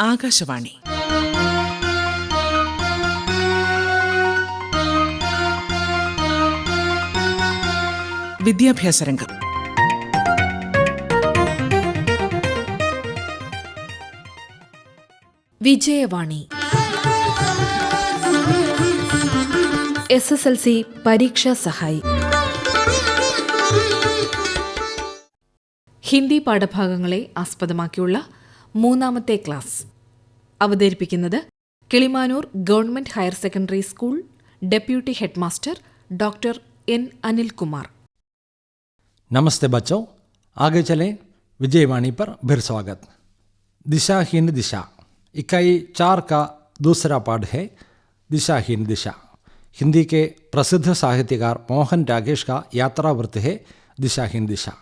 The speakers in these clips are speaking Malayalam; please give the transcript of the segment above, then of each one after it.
ആകാശവാണി. വിദ്യാഭ്യാസ രംഗം. Vijayavani. S S L C പരീക്ഷാ സഹായി. ഹിന്ദി പാഠഭാഗങ്ങളെ ആസ്പദമാക്കിയുള്ള മൂന്നാമത്തെ ക്ലാസ് അവതരിപ്പിക്കുന്നത് Kilimanoor government higher secondary school deputy headmaster doctor N Anilkumar नमस्ते बच्चों आगे चलें विजयवाणी पर फिर स्वागत दिशाहीन दिशा इकाई चार का दूसरा पाठ है दिशाहीन दिशा हिंदी के प्रसिद्ध साहित्यकार मोहन रागेश का यात्रा वृत्त है दिशाहीन दिशा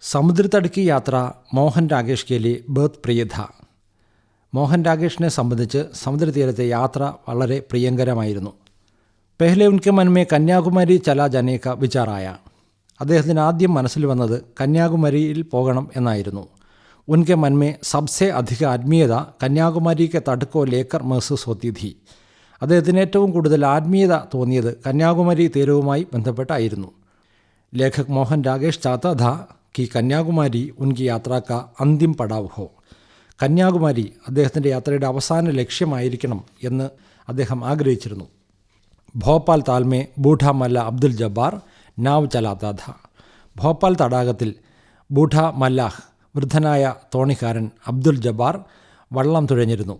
സമുദ്രത്തടുക്കി യാത്ര മോഹൻ രാകേഷ് കേലി ബേത്ത് പ്രിയധ. മോഹൻ രാകേഷിനെ സംബന്ധിച്ച് സമുദ്രതീരത്തെ യാത്ര വളരെ പ്രിയങ്കരമായിരുന്നു. പെഹ്ലെ ഉൻകെ മൻമേ കന്യാകുമാരി ചല ജനേക്ക വിചാറായ. അദ്ദേഹത്തിന് ആദ്യം മനസ്സിൽ വന്നത് കന്യാകുമാരിയിൽ പോകണം എന്നായിരുന്നു. ഉൻകെ മൻമേ സബ്സെ അധിക ആത്മീയത കന്യാകുമാരിക്ക് തടുക്കോ ലേക്കർ മേഴ്സ് ഒത്തിഥി അദ്ദേഹത്തിന് ഏറ്റവും കൂടുതൽ ആത്മീയത തോന്നിയത് കന്യാകുമാരി തീരവുമായി ബന്ധപ്പെട്ടായിരുന്നു. ലേഖക് മോഹൻ രാകേഷ് ചാത്തധ കി കന്യാകുമാരി ഉൻകി യാത്രാക്ക അന്തിം പടാവ് ഹോ കന്യാകുമാരി അദ്ദേഹത്തിന്റെ യാത്രയുടെ അവസാന ലക്ഷ്യമായിരിക്കണം എന്ന് അദ്ദേഹം ആഗ്രഹിച്ചിരുന്നു. ഭോപ്പാൽ താൽമേ ബൂഢാമല്ല അബ്ദുൽ ജബ്ബാർ നാവ് ചലാത്താഥ ഭോപ്പാൽ തടാകത്തിൽ ബൂഢ മല്ലാഹ് വൃദ്ധനായ തോണിക്കാരൻ അബ്ദുൽ ജബ്ബാർ വള്ളം തുഴഞ്ഞിരുന്നു.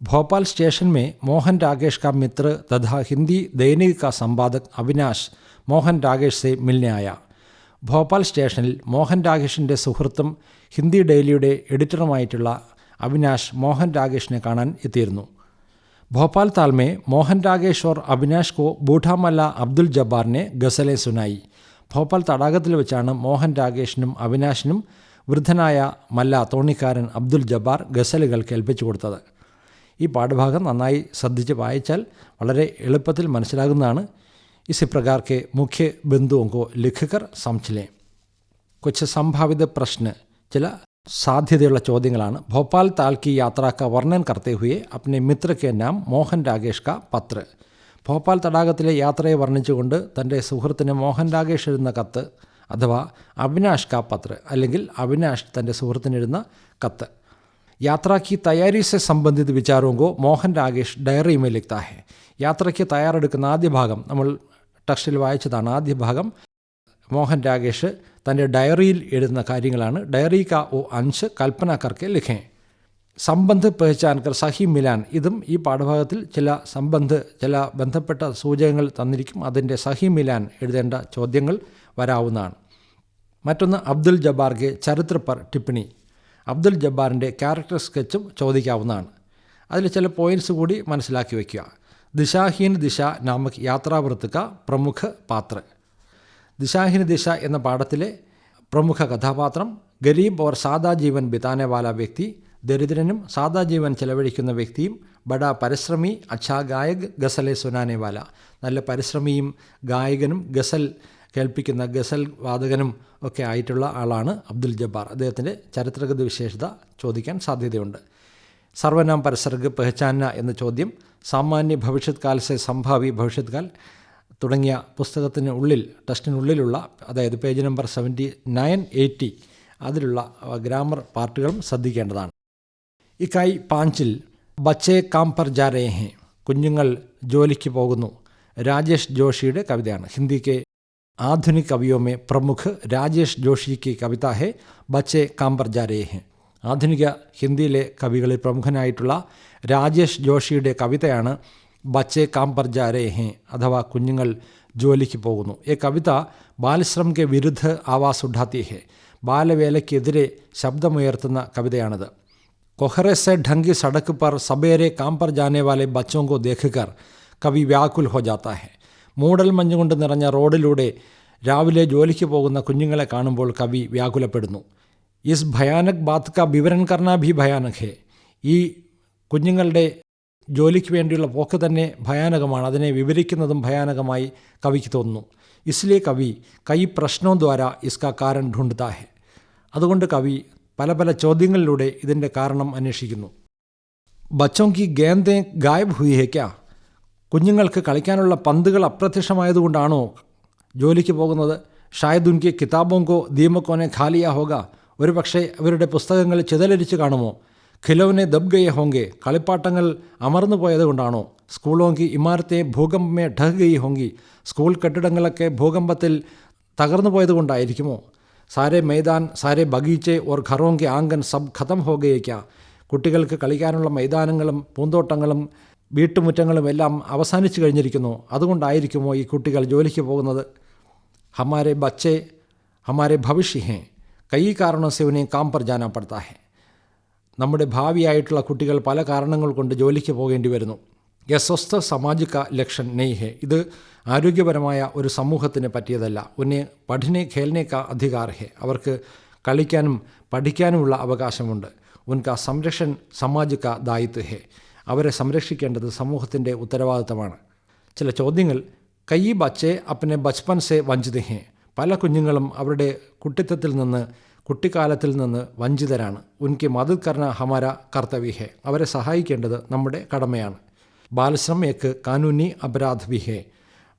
ഭോപ്പാൽ സ്റ്റേഷൻ മേ മോഹൻ രാകേഷ് കാ മിത്ര തഥാ ഹിന്ദി ദൈനിക സമ്പാദക് അവിനാശ് മോഹൻ രാകേഷ് സെ മിൽനായ ഭോപ്പാൽ സ്റ്റേഷനിൽ മോഹൻ രാകേഷിന്റെ സുഹൃത്തും ഹിന്ദി ഡെയിലിയുടെ എഡിറ്ററുമായിട്ടുള്ള അവിനാഷ് മോഹൻ രാകേഷിനെ കാണാൻ എത്തിയിരുന്നു. ഭോപ്പാൽ താൽമേ മോഹൻ രാകേഷ് ഓർ അവിനാഷ് കോ ബൂഠാമല്ല അബ്ദുൽ ജബ്ബാറിനെ ഗസലെ സുനായി. ഭോപ്പാൽ തടാകത്തിൽ വെച്ചാണ് മോഹൻ രാകേഷിനും അവിനാഷിനും വൃദ്ധനായ മല്ല തോണിക്കാരൻ അബ്ദുൽ ജബ്ബാർ ഗസലുകൾ കേൾപ്പിച്ചു കൊടുത്തത്. ഈ പാഠഭാഗം നന്നായി ശ്രദ്ധിച്ച് വായിച്ചാൽ വളരെ എളുപ്പത്തിൽ മനസ്സിലാകുന്നതാണ് इसी प्रकार के मुख्य बिंदुओं को लिखकर समझ लें। कुछ संभावित प्रश्न ചില സാധ്യതയുള്ള ചോദ്യങ്ങളാണ്. ഭോപ്പാൽ താൽ കി യാത്രാക്ക വർണൻ കർത്തേ ഹുയെ അപ്നെ മിത്ര കെ നാം മോഹൻ രാകേഷ് കാ പത്ര ഭോപ്പാൽ തടാകത്തിലെ യാത്രയെ വർണിച്ചുകൊണ്ട് തന്റെ സുഹൃത്തിന് മോഹൻ രാകേഷ് എഴുതുന്ന കത്ത് അഥവാ അവിനാഷ് കാ പത്ര അല്ലെങ്കിൽ അവിനാഷ് തന്റെ സുഹൃത്തിന് എഴുതുന്ന കത്ത്. യാത്ര की तैयारी से संबंधित विचारों को मोहन रागेश डायरी में लिखता है യാത്രയ്ക്ക് തയ്യാറെടുക്കുന്ന ആദ്യ ഭാഗം നമ്മൾ ടെക്സ്റ്റിൽ വായിച്ചതാണ് ആദ്യ ഭാഗം. മോഹൻ രാകേഷ് തന്റെ ഡയറിയിൽ എഴുതുന്ന കാര്യങ്ങളാണ്. ഡയറി കാ ഒ അഞ്ച് കൽപ്പന കർക്കെ ലിഖേ. സംബന്ധ് പെഹ്ചാൻകർ സഹി മിലാൻ. ഇതും ഈ പാഠഭാഗത്തിൽ ചില സംബന്ധ് ചില ബന്ധപ്പെട്ട സൂചകങ്ങൾ തന്നിരിക്കും. അതിന്റെ സഹി മിലാൻ എഴുതേണ്ട ചോദ്യങ്ങൾ വരാവുന്നതാണ്. മറ്റൊന്ന് അബ്ദുൽ ജബ്ബാർഗെ ചരിത്ര ടിപ്പണി. അബ്ദുൽ ജബ്ബാറിന്റെ ക്യാരക്ടർ സ്കെച്ചും ചോദിക്കാവുന്നതാണ്. അതിൽ ചില പോയിന്റ്സ് കൂടി മനസ്സിലാക്കി വയ്ക്കുക. ദിശാഹീൻ ദിശ നാമക് യാത്രാവൃത്തുക പ്രമുഖ പാത്ര ദിശാഹീൻ ദിശ എന്ന പാഠത്തിലെ പ്രമുഖ കഥാപാത്രം ഗരീബ് ഓർ സാദാ ജീവൻ ബിതാനെ വാല വ്യക്തി ദരിദ്രനും സാദാ ജീവൻ ചെലവഴിക്കുന്ന വ്യക്തിയും ബഡ പരിശ്രമി അച്ഛാ ഗായക് ഗസലെ സുനാനെ വാല. നല്ല പരിശ്രമിയും ഗായകനും ഗസൽ കേൾപ്പിക്കുന്ന ഗസൽ വാദകനും ഒക്കെ ആയിട്ടുള്ള ആളാണ് അബ്ദുൽ ജബ്ബാർ. അദ്ദേഹത്തിന്റെ ചരിത്രഗത വിശേഷത ചോദിക്കാൻ സാധ്യതയുണ്ട്. സർവനാം പരസർഗ് പെഹ്ചാന എന്ന ചോദ്യം സാമാന്യ ഭവിഷ്യത് കാലസെ സംഭാവി ഭവിഷ്യത് കാൽ തുടങ്ങിയ പുസ്തകത്തിന് ഉള്ളിൽ ടെസ്റ്റിനുള്ളിലുള്ള അതായത് page number seventy nine eighty അതിലുള്ള ഗ്രാമർ പാർട്ടുകളും ശ്രദ്ധിക്കേണ്ടതാണ്. ഇക്കായി പാഞ്ചിൽ ബച്ചേ കാംപർ ജാരേഹെ കുഞ്ഞുങ്ങൾ ജോലിക്ക് പോകുന്നു. രാജേഷ് ജോഷിയുടെ കവിതയാണ്. ഹിന്ദിക്ക് ആധുനിക് കവിയോമേ പ്രമുഖ് രാജേഷ് ജോഷിക്ക് കവിത ഹെ ബച്ചേ കാംപർ ജാരേ ഹെ. ആധുനിക ഹിന്ദിയിലെ കവികളിൽ പ്രമുഖനായിട്ടുള്ള രാജേഷ് ജോഷിയുടെ കവിതയാണ് ബച്ചേ കാം പർ ഹേ അഥവാ കുഞ്ഞുങ്ങൾ ജോലിക്ക് പോകുന്നു ഈ കവിത ബാലശ്രം കെ വിരുദ്ധ ആവാസ് ഉഡാത്തി ഹേ. ബാലവേലയ്ക്കെതിരെ ശബ്ദമുയർത്തുന്ന കവിതയാണിത്. കൊഹറെ സെ ഢങ്കി സടക്ക് പർ സബേരെ കാം ജാനേ വാലെ ബച്ചോങ്കോ കോ ദേഖുകർ കവി വ്യാകുൽ ഹോ ജാത്താ മൂടൽ മഞ്ഞുകൊണ്ട് നിറഞ്ഞ റോഡിലൂടെ രാവിലെ ജോലിക്ക് പോകുന്ന കുഞ്ഞുങ്ങളെ കാണുമ്പോൾ കവി വ്യാകുലപ്പെടുന്നു. ഇസ് ഭയാനക് ബാത്ത് കാ വിവരൻ കർണ ഭി ഭയാനക് ഹെ ഈ കുഞ്ഞുങ്ങളുടെ ജോലിക്ക് വേണ്ടിയുള്ള പോക്ക് തന്നെ ഭയാനകമാണ്. അതിനെ വിവരിക്കുന്നതും ഭയാനകമായി കവിക്ക് തോന്നുന്നു. ഇസ്ലേ കവി കൈ പ്രശ്നവും ദ്വാര ഇസ്ക കാരൻ ഢൂണ്ടാ ഹെ. അതുകൊണ്ട് കവി പല പല ചോദ്യങ്ങളിലൂടെ ഇതിന്റെ കാരണം അന്വേഷിക്കുന്നു. ബച്ചോങ്കി ഗേന്ദേ ഗായബ് ഹുയേക്ക കുഞ്ഞുങ്ങൾക്ക് കളിക്കാനുള്ള പന്തുകൾ അപ്രത്യക്ഷമായതുകൊണ്ടാണോ ജോലിക്ക് പോകുന്നത്? ഷായദ് ഉൻകെ കിതാബോങ്കോ ദീമക്കോനെ ഖാലിയാ ഹോഗ? ഒരു പക്ഷേ അവരുടെ പുസ്തകങ്ങൾ ചിതലരിച്ച് കാണുമോ? ഖിലോനെ ദബ്ഗയെ ഹോങ്കെ കളിപ്പാട്ടങ്ങൾ അമർന്നു പോയതുകൊണ്ടാണോ സ്കൂളോങ്കി ഇമാരത്തെ ഭൂകമ്പമേ ഢഹ്ഗയി ഹോങ്കി സ്കൂൾ കെട്ടിടങ്ങളൊക്കെ ഭൂകമ്പത്തിൽ തകർന്നു പോയതുകൊണ്ടായിരിക്കുമോ സാരെ മൈതാൻ സാരെ ബഗീച്ചെ ഓർ ഘറോങ്കെ ആങ്കൻ സബ് ഖതം ഹോഗയേക്ക കുട്ടികൾക്ക് കളിക്കാനുള്ള മൈതാനങ്ങളും പൂന്തോട്ടങ്ങളും വീട്ടുമുറ്റങ്ങളും എല്ലാം അവസാനിച്ചു കഴിഞ്ഞിരിക്കുന്നു. അതുകൊണ്ടായിരിക്കുമോ ഈ കുട്ടികൾ ജോലിക്ക് പോകുന്നത്? ഹമാരെ ബച്ചെ ഹമാരെ ഭവിഷ്യ ഹേ കई കാരണോ സെവനെയും കാമ്പർ ജാന പടുത്താ ഹെ. നമ്മുടെ ഭാവിയായിട്ടുള്ള കുട്ടികൾ പല കാരണങ്ങൾ കൊണ്ട് ജോലിക്ക് പോകേണ്ടി വരുന്നു. എ സ്വസ്ഥ സമാജിക ലക്ഷൻ നെയ് ഹെ. ഇത് ആരോഗ്യപരമായ ഒരു സമൂഹത്തിന് പറ്റിയതല്ല. ഉന്നെ പഠനെ ഖേലിനേക്കാ അധികാർ ഹെ. അവർക്ക് കളിക്കാനും പഠിക്കാനുമുള്ള അവകാശമുണ്ട്. ഉൻക സംരക്ഷൻ സമാജിക ദായിത്വ ഹെ. അവരെ സംരക്ഷിക്കേണ്ടത് സമൂഹത്തിന്റെ ഉത്തരവാദിത്തമാണ്. ചില ചോദ്യങ്ങൾ കൈ ബച്ചെ അപ്പനെ ബച്പൻ സെ വഞ്ചിത് ഹെ? പല കുഞ്ഞുങ്ങളും അവരുടെ കുട്ടിത്വത്തിൽ നിന്ന് കുട്ടിക്കാലത്തിൽ നിന്ന് വഞ്ചിതരാണ്. ഉൻകി മദത് കർണ ഹമാര കർത്തവ്യ അവരെ സഹായിക്കേണ്ടത് നമ്മുടെ കടമയാണ്. ബാലശ്രം ഏക്ക് കാനൂനി അപരാധ വി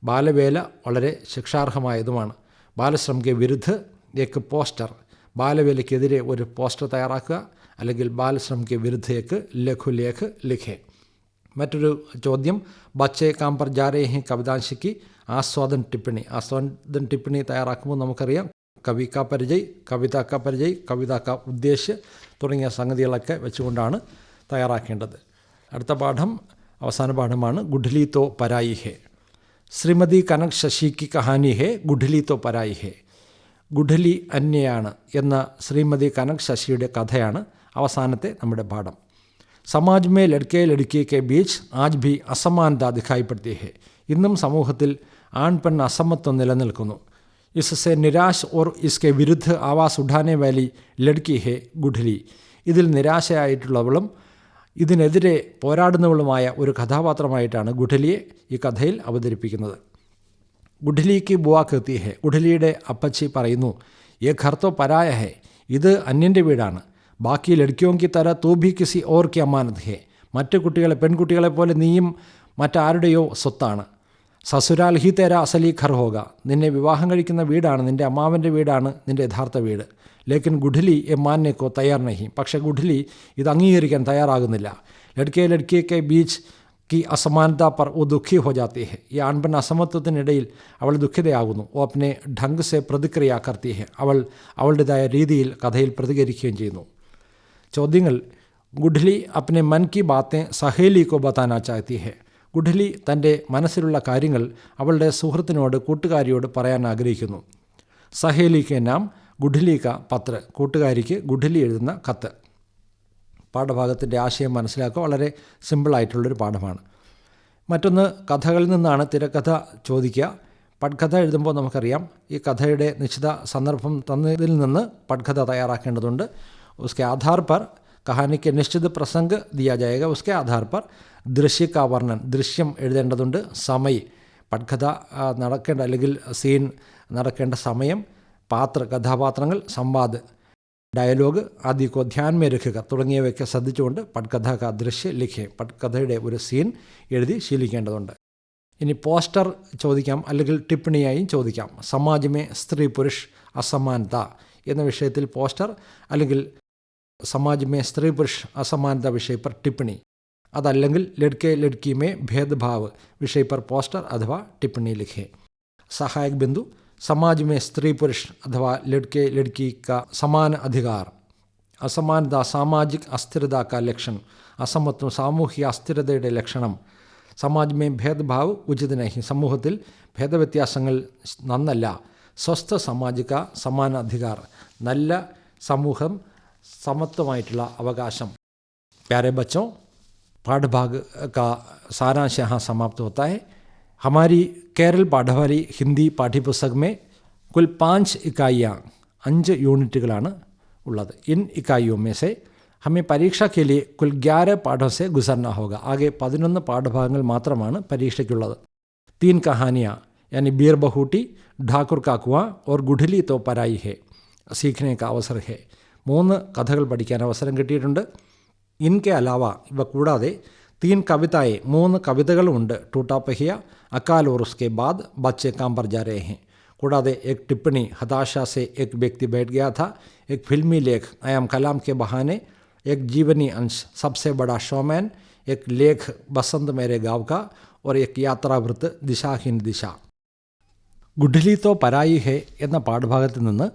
ബാലവേല വളരെ ശിക്ഷാർഹമായതുമാണ്. ബാലശ്രം വിരുദ്ധ ഏക്ക് പോസ്റ്റർ. ബാലവേലയ്ക്കെതിരെ ഒരു പോസ്റ്റർ തയ്യാറാക്കുക അല്ലെങ്കിൽ ബാലശ്രം കെ വിരുദ്ധേക്ക് ലഘുലേഖ് ലിഖേ. മറ്റൊരു ചോദ്യം. ബച്ചെ കാം പർ ജാ രേ ഹെ കവിതാംശിക്ക് ആസ്വാദൻ ടിപ്പണി. ആസ്വാദൻ ടിപ്പണി തയ്യാറാക്കുമ്പോൾ നമുക്കറിയാം. കവി കാ പരിചയ് കവിത കാ പരിചയ് കവിത കാ ഉദ്ദേശ്യ തുടങ്ങിയ സംഗതികളൊക്കെ വെച്ചുകൊണ്ടാണ് തയ്യാറാക്കേണ്ടത്. അടുത്ത പാഠം അവസാന പാഠമാണ് ഗുഡ്ലി തോ പരായി ഹേ. ശ്രീമതി കനക് ശശി കി കഹാനി ഹേ ഗുഡ്ലി തോ പരായി ഹേ. ഗുഡ്ലി അന്യയാണ് എന്ന ശ്രീമതി കനക് ശശിയുടെ കഥയാണ് അവസാനത്തെ നമ്മുടെ പാഠം. സമാജ് മേ ലഡ്കെ ലഡ്കി കെ ബീച്ച് ആജ് ഭി അസമാനത ദിഖായി പടുത്തി ഹെ. ഇന്നും സമൂഹത്തിൽ ആൺ പെൺ അസമത്വം നിലനിൽക്കുന്നു. ഇസ്സെ നിരാശ് ഓർ ഇസ്കെ വിരുദ്ധ ആവാസ് ഉഠാനെ വാലി ലഡ്കി ഹെ ഗുഡ്ലി. ഇതിൽ നിരാശയായിട്ടുള്ളവളും ഇതിനെതിരെ പോരാടുന്നവളുമായ ഒരു കഥാപാത്രമായിട്ടാണ് ഗുഡലിയെ ഈ കഥയിൽ അവതരിപ്പിക്കുന്നത്. ഗുഡലിക്ക് ബുവാ കെത്തി ഹെ. ഗുഡലിയുടെ അപ്പച്ചി പറയുന്നു ഏ ഖർത്തോ പരായ ഹെ. ഇത് അന്യന്റെ വീടാണ്. ബാക്കി ലഡ്ക്കിയോങ്കി തര തൂ ഭി കിസി ഓർ കി അമാനത് ഹെ. മറ്റു കുട്ടികളെ പെൺകുട്ടികളെ പോലെ നീയും മറ്റാരുടെയോ സ്വത്താണ്. സസുരാൽ ഹി തേര അസലി ഖർ ഹോക നിന്നെ വിവാഹം കഴിക്കുന്ന വീടാണ് നിന്റെ അമ്മാവന്റെ വീടാണ് നിന്റെ യഥാർത്ഥ വീട്. ലേക്കിൻ ഗുഡ്ലി എ മാന്യക്കോ തയ്യാർ നഹി. പക്ഷേ ഗുഡ്ലി ഇത് അംഗീകരിക്കാൻ തയ്യാറാകുന്നില്ല. ലഡ്കെ ലഡ്കെ കെ ബീച്ച് കി അസമാനത പർ ഒ ദുഃഖി ഹോ ജാത്തി ഹെ. ഈ ആൺപെൺ അസമത്വത്തിനിടയിൽ അവൾ ദുഃഖിതയാകുന്നു. ഓ അപ്നെ ഢങ്ക് സെ പ്രതിക്രിയ കർത്തി ഹെ. അവൾ അവളുടേതായ രീതിയിൽ കഥയിൽ പ്രതികരിക്കുകയും ചെയ്യുന്നു. ചോദ്യങ്ങൾ. ഗുഡ്ലി അപ്നെ മൻ കി ബാത്തെ സഹേലി കോ ബത്താനാ ചാത്തി ഹെ. ഗുഡ്ലി തന്റെ മനസ്സിലുള്ള കാര്യങ്ങൾ അവളുടെ സുഹൃത്തിനോട് കൂട്ടുകാരിയോട് പറയാൻ ആഗ്രഹിക്കുന്നു. സഹേലിക്ക് നാം ഗുഡ്ലിക്ക പത്ര കൂട്ടുകാരിക്ക് ഗുഡ്ലി എഴുതുന്ന കത്ത്. പാഠഭാഗത്തിന്റെ ആശയം മനസ്സിലാക്കുക വളരെ സിമ്പിളായിട്ടുള്ളൊരു പാഠമാണ്. മറ്റൊന്ന് കഥകളിൽ നിന്നാണ് തിരക്കഥ ചോദിക്കുക. പഡ്കഥ എഴുതുമ്പോൾ നമുക്കറിയാം ഈ കഥയുടെ നിശ്ചിത സന്ദർഭം തന്നതിൽ നിന്ന് പഡ്കഥ തയ്യാറാക്കേണ്ടതുണ്ട്. ഉസ്കെ ആധാർ പർ കഹാനിക്ക് പ്രസംഗ ദിയാ ജായക ഉസ്കെ ആധാർ പർ ദൃശ്യ കാ ദൃശ്യം എഴുതേണ്ടതുണ്ട് സമയ പഡ്കഥ നടക്കേണ്ട അല്ലെങ്കിൽ സീൻ നടക്കേണ്ട സമയം പാത്ര കഥാപാത്രങ്ങൾ സംവാദ് ഡയലോഗ് ആദ്യ കോ ധ്യാൻ മേ രഖുക തുടങ്ങിയവയൊക്കെ ശ്രദ്ധിച്ചുകൊണ്ട് പഡ്കഥ ദൃശ്യ ലിഖെ പഡ്കഥയുടെ ഒരു സീൻ എഴുതി ശീലിക്കേണ്ടതുണ്ട്. ഇനി പോസ്റ്റർ ചോദിക്കാം അല്ലെങ്കിൽ ടിപ്പണിയായും ചോദിക്കാം. സമാജമേ സ്ത്രീ പുരുഷ് അസമാനത എന്ന വിഷയത്തിൽ പോസ്റ്റർ അല്ലെങ്കിൽ സമാജമേ സ്ത്രീ പുരുഷ് അസമാനത വിഷയ പർ ടിപ്പണി. അതല്ലെങ്കിൽ ലഡ്കെ ലഡ്കി മേ ഭേദഭാവ് വിഷയ പർ പോസ്റ്റർ അഥവാ ടിപ്പണി ലിഖേ. സഹായക് ബിന്ദു സമാജമേ സ്ത്രീ പുരുഷ് അഥവാ ലഡ്കെ ലഡ്കി ക സമാന അധികാർ. അസമാനത സാമാജിക് അസ്ഥിരത ക ലക്ഷൻ അസമത്വം സാമൂഹിക അസ്ഥിരതയുടെ ലക്ഷണം. സമാജമേ ഭേദഭാവ് ഉചിത നഹി സമൂഹത്തിൽ ഭേദവ്യത്യാസങ്ങൾ നന്നല്ല. സ്വസ്ഥ സമാജിക സമാന അധികാർ. നല്ല സമൂഹം സമത്വമായിട്ടുള്ള അവകാശം प्यारे बच्चों पाठभाग का सारांश यहाँ समाप्त होता है हमारी केरल पाठवारी हिंदी पाठ्यपुस्तक में कुल पाँच इकाइयाँ അഞ്ച് യൂണിറ്റുകളാണ് ഉള്ളത് ഇൻ ഇക്കായിയോ में से हमें परीक्षा के लिए कुल ग्यारह पाठों से गुजरना होगा आगे പതിനൊന്ന് പാഠഭാഗങ്ങൾ മാത്രമാണ് പരീക്ഷയ്ക്കുള്ളത് तीन कहानियाँ यानी बीर बहूटी ठाकुर का कुआं और गुठली तो पराई है सीखने का अवसर है മൂന്ന് കഥകൾ പഠിക്കാൻ അവസരം കിട്ടിയിട്ടുണ്ട് ഇൻകെ അലാവ ഇവ കൂടാതെ തീൻ കവിതായെ മൂന്ന് കവിതകളുമുണ്ട് ടൂട്ടാ പഹിയ അക്കാൽ और उसके बाद बच्चे काम पर जा रहे हैं കൂടാതെ एक टिप्पणी हताशा से एक व्यक्ति बैठ गया था एक फिल्मी लेख आयाम कलाम के बहाने एक जीवनी अंश सबसे बड़ा शोमैन एक लेख बसंत मेरे गाँव का और एक यात्रावृत्त दिशाहीन दिश ഗുഡ്ലി തോ പരായി ഹെ എന്ന പാഠഭാഗത്ത് നിന്ന്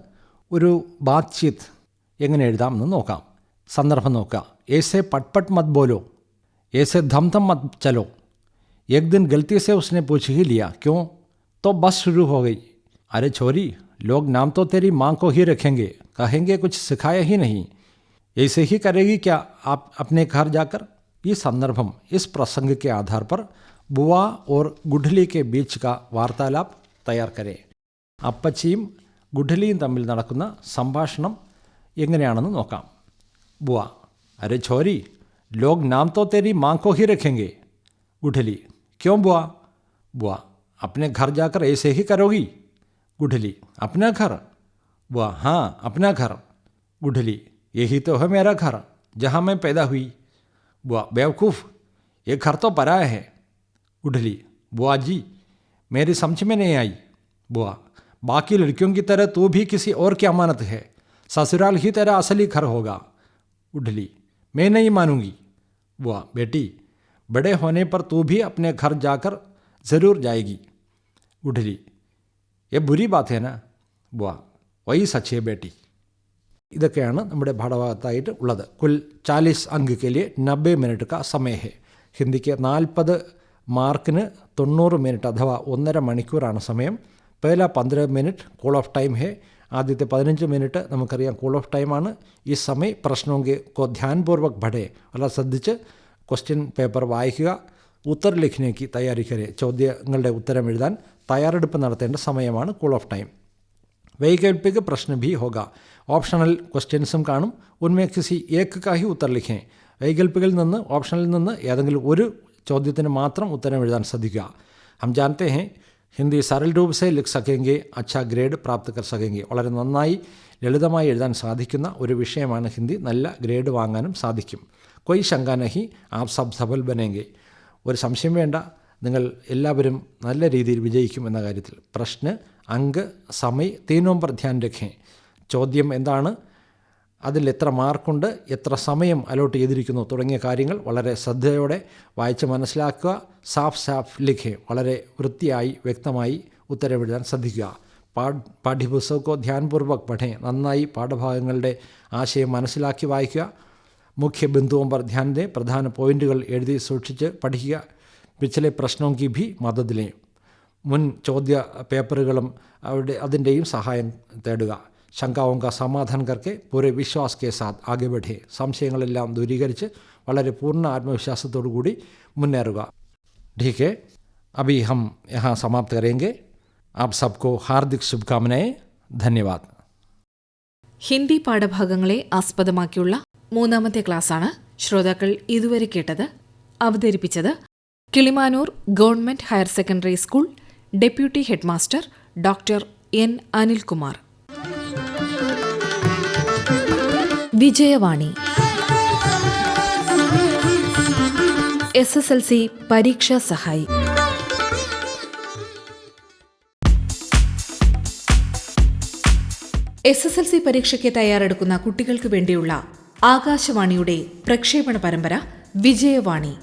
ഒരു ബാത്ചീത്ത് എങ്ങനെ എഴുതാമെന്ന് നോക്കാം സന്ദർഭം നോക്കുക ഏസെ പട്പട്ട് മത് ബോലോ ऐसे धम धम मत चलो एक दिन गलती से उसने पूछ ही लिया क्यों तो बस शुरू हो गई अरे छोरी लोग नाम तो तेरी माँ को ही रखेंगे कहेंगे कुछ सिखाया ही नहीं ऐसे ही करेगी क्या आप अपने घर जाकर ये संदर्भम इस प्रसंग के आधार पर बुआ और गुठली के बीच का वार्तालाप തയ്യാർ കരേ അപ്പച്ചിയും ഗുഡലിയും തമ്മിൽ നടക്കുന്ന സംഭാഷണം എങ്ങനെയാണെന്ന് നോക്കാം ബുവ അരെ ഛോരി ലോഗ് നാം तो तेरी माँ को ही रखेंगे गुठली क्यों बुआ बुआ अपने घर जाकर ऐसे ही करोगी गुठली अपना घर बुआ हाँ अपना घर गुठली यही तो है मेरा घर जहाँ मैं पैदा हुई बुआ बेवकूफ़ ये घर तो पराया है गुठली बुआ जी मेरी समझ में नहीं आई बुआ बाकी लड़कियों की तरह तू भी किसी और की अमानत है ससुराल ही तेरा असली घर होगा उडली मैं नहीं मानूंगी बुआ बेटी बड़े होने पर तू भी अपने घर जाकर ज़रूर जाएगी उडली ये बुरी बात है ना बुआ वही सच है बेटी ഇതൊക്കെയാണ് നമ്മുടെ പാഠഭാഗത്തായിട്ട് ഉള്ളത് കുൽ ചാലീസ് അങ്ക് കെ ലിയെ നബ്ബെ മിനിറ്റ് കാ സമയ ഹെ ഹിന്ദിക്ക് നാൽപ്പത് മാർക്കിന് തൊണ്ണൂറ് മിനിറ്റ് അഥവാ ഒന്നര മണിക്കൂറാണ് സമയം പേല പന്ത്രണ്ട് മിനിറ്റ് കൂൾ ഓഫ് ടൈം ഹേ ആദ്യത്തെ പതിനഞ്ച് മിനിറ്റ് നമുക്കറിയാം കൂൾ ഓഫ് ടൈമാണ് ഈ സമയം പ്രശ്നമെങ്കിൽ കോ ധ്യാൻപൂർവക് ഭടേ അല്ല ശ്രദ്ധിച്ച് ക്വസ്റ്റ്യൻ പേപ്പർ വായിക്കുക ഉത്തരലേഖനയ്ക്ക് തയ്യാറിക്കരെ ചോദ്യങ്ങളുടെ ഉത്തരം എഴുതാൻ തയ്യാറെടുപ്പ് നടത്തേണ്ട സമയമാണ് കൂൾ ഓഫ് ടൈം വൈകൽപ്പിക പ്രശ്ന ഭീ ഹോക ഓപ്ഷണൽ ക്വസ്റ്റ്യൻസും കാണും. ഉന്മേ ഏക്ക് കാഹി ഉത്തർ ലിഖേ വൈകൽപ്പികിൽ നിന്ന് ഓപ്ഷനിൽ നിന്ന് ഏതെങ്കിലും ഒരു ചോദ്യത്തിന് മാത്രം ഉത്തരം എഴുതാൻ ശ്രദ്ധിക്കുക. ഹം ജാനത്തെ ഹേ ഹിന്ദി സരൽ രൂപ സെ ലിഖ് സക്കേങ്കെ അച്ഛ ഗ്രേഡ് പ്രാപ്ത കർ സക്കേങ്കെ വളരെ നന്നായി ലളിതമായി എഴുതാൻ സാധിക്കുന്ന ഒരു വിഷയമാണ് ഹിന്ദി. നല്ല ഗ്രേഡ് വാങ്ങാനും സാധിക്കും. കൊയ് ശങ്കാനഹി ആപ് സബ് സഫൽ ബനേങ്കെ. ഒരു സംശയം വേണ്ട. നിങ്ങൾ എല്ലാവരും നല്ല രീതിയിൽ വിജയിക്കും എന്ന കാര്യത്തിൽ. പ്രശ്ന അങ്ക് സമയ് തീനോമ്പർ ധ്യാൻ രഖേ. ചോദ്യം എന്താണ്? അതിൽ എത്ര മാർക്കുണ്ട് എത്ര സമയം അലോട്ട് ചെയ്തിരിക്കുന്നു തുടങ്ങിയ കാര്യങ്ങൾ വളരെ ശ്രദ്ധയോടെ വായിച്ച് മനസ്സിലാക്കുക. സാഫ് സാഫ് ലിഖെ വളരെ വൃത്തിയായി വ്യക്തമായി ഉത്തരവിടാൻ ശ്രദ്ധിക്കുക. പാഠ പാഠ്യപുസ്തകോ ധ്യാൻപൂർവക് പഠേ നന്നായി പാഠഭാഗങ്ങളുടെ ആശയം മനസ്സിലാക്കി വായിക്കുക. മുഖ്യ ബിന്ദുവും പർ ധ്യാനിന്റെ പ്രധാന പോയിന്റുകൾ എഴുതി സൂക്ഷിച്ച് പഠിക്കുക. പിച്ചിലെ പ്രശ്നോങ്കി ഭി മതത്തിലെയും മുൻ ചോദ്യ പേപ്പറുകളും അവിടെ അതിന്റെയും സഹായം തേടുക. ശങ്കാവും കാ സമാധാൻ കർക്കെ പൂരെ വിശ്വാസ് കെ സാത്ത് ആകെ ബഠേ സംശയങ്ങളെല്ലാം ദൂരീകരിച്ച് വളരെ പൂർണ്ണ ആത്മവിശ്വാസത്തോടു കൂടി മുന്നേറുക ठीक है अभी हम यहाँ समाप्त करेंगे आप सबको हार्दिक शुभकामनाएं धन्यवाद ഹിന്ദി പാഠഭാഗങ്ങളെ ആസ്പദമാക്കിയുള്ള മൂന്നാമത്തെ ക്ലാസ്സാണ് ശ്രോതാക്കൾ ഇതുവരെ കേട്ടത് അവതരിപ്പിച്ചത് Kilimanoor government higher secondary school deputy headmaster doctor N Anilkumar Vijayavani. S S L C പരീക്ഷാ സഹായി. എസ് എസ് എൽ സി പരീക്ഷയ്ക്ക് തയ്യാറെടുക്കുന്ന കുട്ടികൾക്ക് വേണ്ടിയുള്ള ആകാശവാണിയുടെ പ്രക്ഷേപണ പരമ്പര വിജയവാണി.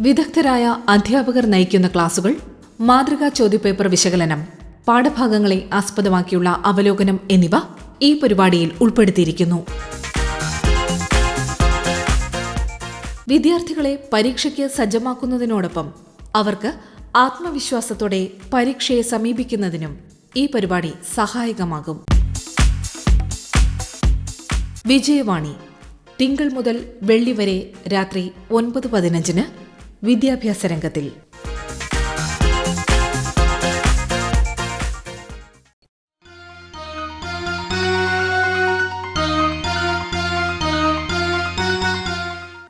വിദഗ്ധരായ അധ്യാപകർ നയിക്കുന്ന ക്ലാസുകൾ മാതൃകാ ചോദ്യപേപ്പർ വിശകലനം പാഠഭാഗങ്ങളെ ആസ്പദമാക്കിയുള്ള അവലോകനം എന്നിവ ഈ പരിപാടിയിൽ ഉൾപ്പെടുത്തിയിരിക്കുന്നു. വിദ്യാർത്ഥികളെ പരീക്ഷയ്ക്ക് സജ്ജമാക്കുന്നതിനോടൊപ്പം അവർക്ക് ആത്മവിശ്വാസത്തോടെ പരീക്ഷയെ സമീപിക്കുന്നതിനും ഈ പരിപാടി സഹായകമാകും. വിജയവാണി തിങ്കൾ മുതൽ വെള്ളി വരെ രാത്രി ഒൻപത് പതിനഞ്ചിന് വിദ്യാഭ്യാസ രംഗത്തിൽ.